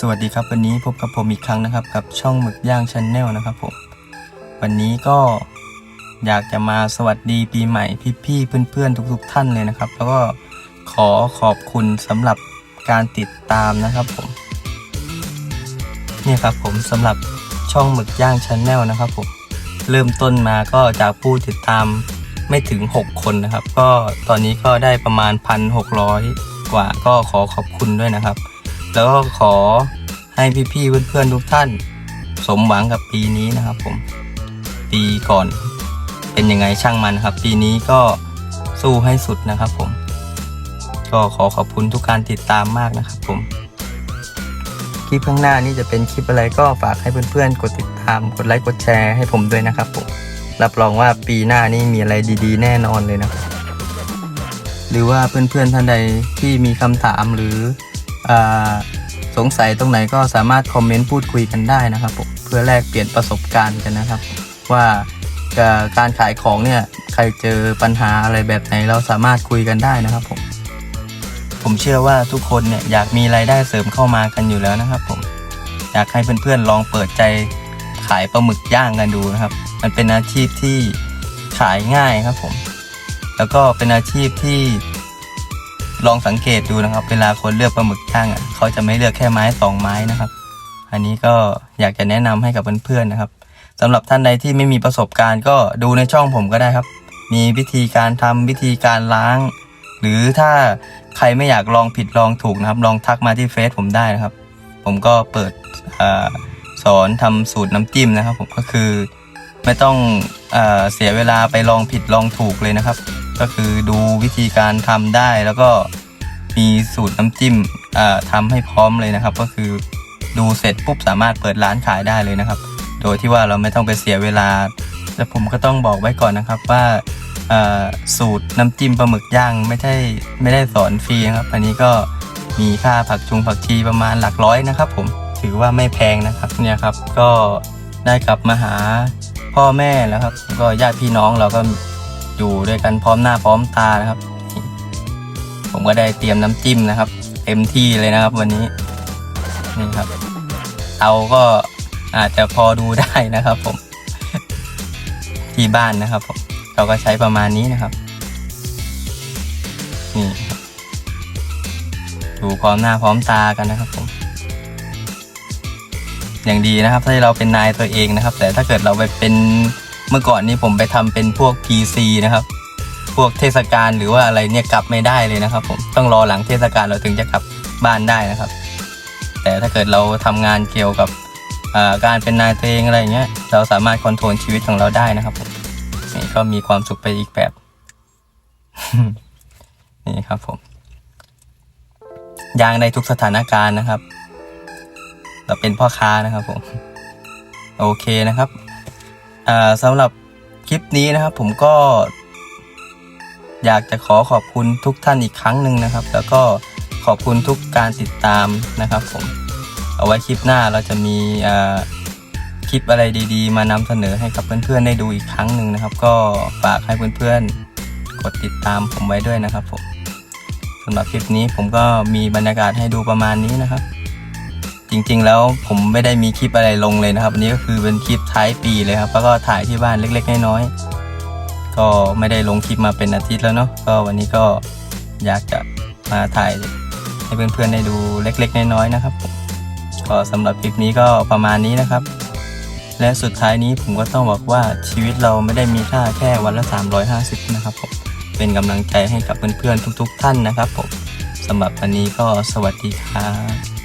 สวัสดีครับวันนี้พบกับผมอีกครั้งนะครับ กับช่องหมึกย่างชาแนลนะครับผมวันนี้ก็อยากจะมาสวัสดีปีใหม่พี่ๆเพื่อนๆ ทุก ๆ ท่านเลยนะครับ แล้วก็ขอขอบคุณสำหรับการติดตามนะครับผมนี่ครับผมสำหรับช่องหมึกย่างชาแนลนะครับผมเริ่มต้นมาก็จากผู้ติดตามไม่ถึง 6 คนนะครับ ก็ตอนนี้ก็ได้ประมาณ 1,600 กว่าก็ขอขอบคุณด้วยนะครับ แล้วก็ขอให้พี่ๆเพื่อนๆทุกท่าน สมหวังกับปีนี้นะครับผม ปีก่อนเป็นยังไงช่างมันครับ ปีนี้ก็สู้ให้สุดนะครับผม ก็ขอขอบคุณทุกการติดตามมากนะครับผม คลิปข้างหน้านี่จะเป็นคลิปอะไรก็ฝากให้เพื่อนๆ กดติดตาม กดไลค์กดแชร์ให้ผมด้วยนะครับผม รับรองว่าปีหน้านี่มีอะไรดีๆ แน่นอนเลยนะครับหรือว่าเพื่อนๆท่านใดที่มีคำถามหรืออา สงสัยตรงไหนก็สามารถคอมเมนต์พูดคุยกันได้นะครับผมเพื่อแลกเปลี่ยนประสบการณ์กันนะครับ ว่าการขายของเนี่ยใครเจอปัญหาอะไรแบบไหนเราสามารถคุยกันได้นะครับผมผมเชื่อว่าทุกคนเนี่ยอยากมีรายได้เสริมเข้ามากันอยู่แล้วนะครับ ผมอยากให้เพื่อนๆลองเปิดใจขายปลาหมึกย่างกันดูนะครับ มันเป็นอาชีพที่ขายง่ายครับผม แล้วก็เป็นอาชีพที่ ลองสังเกตดูนะครับ เวลาคนเลือกปลาหมึกย่างอะเขาจะไม่เลือกแค่ไม้สองไม้นะครับ อันนี้ก็อยากจะแนะนำให้กับเพื่อนๆนะครับสำหรับท่านใดที่ไม่มีประสบการณ์ ก็ดูในช่องผมก็ได้ครับ มีวิธีการทำวิธีการล้าง หรือถ้าใครไม่อยากลองผิดลองถูกนะครับ ลองทักมาที่เฟซผมได้นะครับ ผมก็เปิดอสอนทำสูตรน้ำจิ้มนะครับ ผมก็คือไม่ต้องอเสียเวลาไปลองผิดลองถูกเลยนะครับ ก็คือดูวิธีการทำได้แล้วก็มีสูตรน้ำจิ้มอ่าทำให้พร้อมเลยนะครับ ก็คือดูเสร็จปุ๊บสามารถเปิดร้านขายได้เลยนะครับ โดยที่ว่าเราไม่ต้องไปเสียเวลา และผมก็ต้องบอกไว้ก่อนนะครับว่าสูตรน้ำจิ้มปลาหมึกย่างไม่ได้ไม่ได้สอนฟรีนะครับ อันนี้ก็มีค่าผักชุงผักชีประมาณหลักร้อยนะครับ ผมถือว่าไม่แพงนะครับเนี่ยครับก็ได้กลับมาหาพ่อแม่แล้วครับ ก็ญาติพี่น้องเราก็ อยู่ด้วยกันพร้อมหน้าพร้อมตานะครับ ผมก็ได้เตรียมน้ำจิ้มนะครับ เต็มที่เลยนะครับวันนี้นี่ครับเตาก็อาจจะพอดูได้นะครับ ผม ที่บ้านนะครับผมเราก็ใช้ประมาณนี้นะครับนี่ครับดูพร้อมหน้าพร้อมตากันนะครับผม อย่างดีนะครับถ้าเราเป็นนายตัวเองนะครับ แต่ถ้าเกิดเราไปเป็น เมื่อก่อนนี้ผมไปทำเป็นพวก PC นะครับ พวกเทศกาลหรือว่าอะไรเนี่ยกลับไม่ได้เลยนะครับ ผมต้องรอหลังเทศกาลเราถึงจะกลับบ้านได้นะครับ แต่ถ้าเกิดเราทำงานเกี่ยวกับการเป็นนายตัวเองอะไรอย่างเงี้ย เราสามารถคอนโทรลชีวิตของเราได้นะครับผมนี่ก็มีความสุขไปอีกแบบ นี่ครับผมยางในทุกสถานการณ์นะครับ เราเป็นพ่อค้านะครับผม โอเคนะครับ อ่าสำหรับคลิปนี้นะครับ ผมก็ อยากจะขอขอบคุณทุกท่านอีกครั้งหนึ่งนะครับ แล้วก็ขอบคุณทุกการติดตามนะครับ ผม เอาไว้คลิปหน้าเราจะมีอ่าคลิปอะไรดีๆ มานำเสนอให้กับเพื่อนๆได้ดูอีกครั้งหนึ่งนะครับ ก็ฝากให้เพื่อนๆกดติดตามผมไว้ด้วยนะครับผมสำหรับคลิปนี้ผมก็มีบรรยากาศให้ดูประมาณนี้นะครับ ริง ๆ แล้วผมไม่ได้มีคลิปอะไรลงเลยนะครับอันนี้ก็คือเป็นคลิปท้ายปีเลยครับแล้วก็ถ่ายที่บ้านเล็กๆน้อยๆก็ไม่ได้ลงคลิปมาเป็นอาทิตย์แล้วเนาะก็วันนี้ก็อยากจะมาถ่ายให้เพื่อนๆได้ดูเล็ก ๆ น้อยๆนะครับ ก็สำหรับคลิปนี้ก็ประมาณนี้นะครับ และสุดท้ายนี้ผมก็ต้องบอกว่าชีวิตเราไม่ได้มีค่าแค่วันละ 350 นะครับผมเป็นกำลังใจให้กับเพื่อนๆทุก ๆ ท่านนะครับผมสำหรับวันนี้ก็สวัสดีครับ